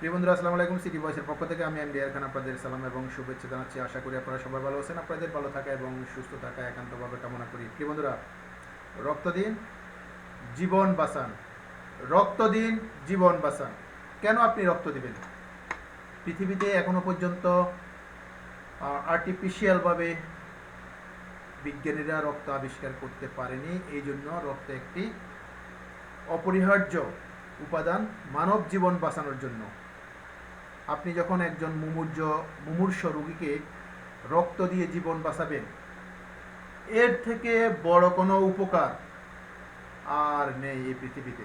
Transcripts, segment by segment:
প্রিয় বন্ধুরা, আসসালামু আলাইকুম। সিটি বয়সের পক্ষ থেকে আমি এম ডিআর খান আপনাদের সালাম এবং শুভেচ্ছা জানাচ্ছি। আশা করি আপনারা সবাই ভালো আছেন, আপনাদের ভালো থাকা এবং সুস্থ থাকা, একান্তভাবে কামনা করি। প্রিয় বন্ধুরা রক্ত দিন জীবন বাঁচান। রক্ত দিন জীবন বাঁচান। কেন আপনি রক্ত দিবেন? পৃথিবীতে এখনও পর্যন্ত আর্টিফিশিয়ালভাবে বিজ্ঞানীরা রক্ত আবিষ্কার করতে পারেনি। এই জন্য রক্ত একটি অপরিহার্য উপাদান মানব জীবন বাঁচানোর জন্য। আপনি যখন একজন মুমূর্য মুমূর্ষ রোগীকে রক্ত দিয়ে জীবন বাঁচাবেন, এর থেকে বড় কোনো উপকার আর নেই এই পৃথিবীতে।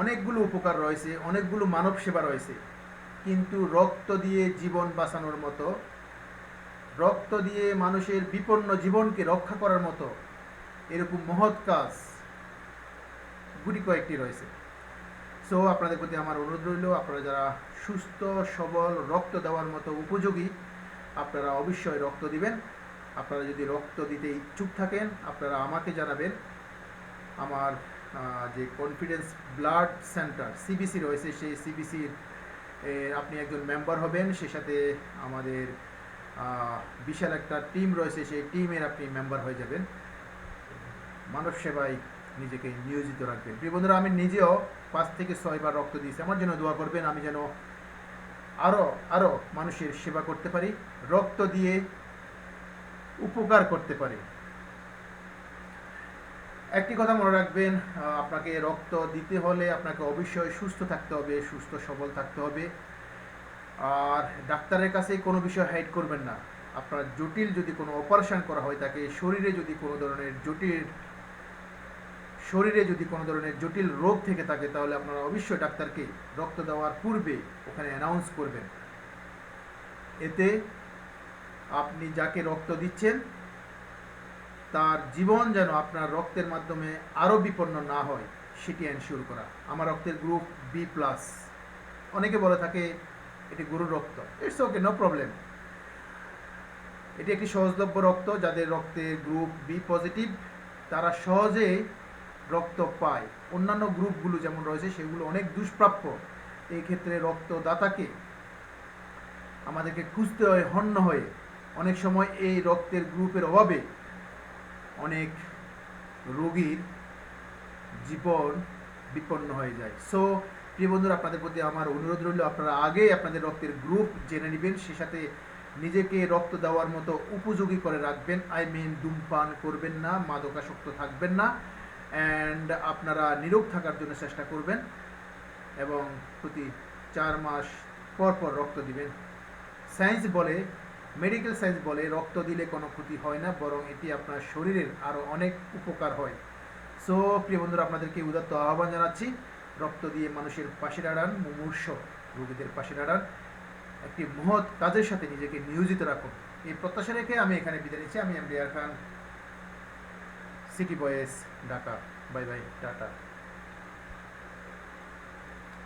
অনেকগুলো উপকার রয়েছে, অনেকগুলো মানব সেবা রয়েছে, কিন্তু রক্ত দিয়ে জীবন বাঁচানোর মতো, রক্ত দিয়ে মানুষের বিপন্ন জীবনকে রক্ষা করার মতো এরকম মহৎ কাজ গুটি কয়েকটি রয়েছে। সো আপনাদের প্রতি আমার অনুরোধ রইল, আপনারা যারা সুস্থ, সবল, রক্ত দেওয়ার মতো উপযোগী, আপনারা অবশ্যই রক্ত দিবেন। আপনারা যদি রক্ত দিতে ইচ্ছুক থাকেন, আপনারা আমাকে জানাবেন। আমার যে কনফিডেন্স ব্লাড সেন্টার সিবিসি রয়েছে, সেই সিবিসির আপনি একজন মেম্বার হবেন। সে সাথে আমাদের বিশাল একটা টিম রয়েছে, সেই টিমের আপনি মেম্বার হয়ে যাবেন। মানব সেবায় নিজেকে নিয়োজিত রাখবেন। প্রিয় বন্ধুরা, আমি নিজেও পাঁচ থেকে ছয়বার রক্ত দিয়েছি। আমার জন্য দোয়া করবেন, আমি যেন আরও আরও মানুষের সেবা করতে পারি, রক্ত দিয়ে উপকার করতে পারি। একটি কথা মনে রাখবেন আপনাকে রক্ত দিতে হলে আপনাকে অবশ্যই সুস্থ থাকতে হবে, সুস্থ, সবল থাকতে হবে। আর ডাক্তারের কাছে কোনো বিষয় হাইড করবেন না। আপনার জটিল যদি কোনো অপারেশন করা হয়, তাকে শরীরে যদি কোনো ধরনের জটিল শরীরে যদি কোনো ধরনের জটিল রোগ থেকে থাকে, তাহলে আপনারা অবশ্যই ডাক্তারকে রক্ত দেওয়ার পূর্বে ওখানে অ্যানাউন্স করবেন। এতে আপনি যাকে রক্ত দিচ্ছেন, তার জীবন যেন আপনার রক্তের মাধ্যমে আরও বিপন্ন না হয়, সেটি এনশিওর করা। আমার রক্তের গ্রুপ বি প্লাস অনেকে বলে থাকে, এটি গরুর রক্ত। ইটস ওকে নো প্রবলেম এটি একটি সহজলভ্য রক্ত, যাদের রক্তের গ্রুপ বি পজিটিভ তারা সহজে রক্ত পায়। অন্যান্য গ্রুপগুলো যেমন রয়েছে, সেগুলো অনেক দুষ্প্রাপ্য। এই ক্ষেত্রে রক্তদাতাকে আমাদেরকে খুঁজতে হয়, হন্য হয়ে। অনেক সময় এই রক্তের গ্রুপের অভাবে অনেক রোগীর জীবন বিপন্ন হয়ে যায়। সো প্রিয় বন্ধুরা, আপনাদের প্রতি আমার অনুরোধ রইল, আপনারা আগে আপনাদের রক্তের গ্রুপ জেনে নেবেন, সে সাথে নিজেকে রক্ত দেওয়ার মতো উপযোগী করে রাখবেন। আই মিন ধূমপান করবেন না, মাদকাসক্ত থাকবেন না। অ্যান্ড আপনারা নিরোগ থাকার জন্য চেষ্টা করবেন এবং প্রতি চার মাস পর পর রক্ত দিবেন। সায়েন্স বলে মেডিকেল সায়েন্স বলে, রক্ত দিলে কোনো ক্ষতি হয় না, বরং এটি আপনার শরীরের আরও অনেক উপকার হয়। সো প্রিয় বন্ধুরা, আপনাদেরকে উদাত্ত আহ্বান জানাচ্ছি। রক্ত দিয়ে মানুষের পাশে দাঁড়ান, মুমূর্ষ রোগীদের পাশে দাঁড়ান। একটি মহৎ কাজের সাথে নিজেকে নিয়োজিত রাখুন। এই প্রত্যাশা রেখে আমি এখানে বিদায় নিচ্ছি। আমি M Khan. City boys Dhaka bye bye tata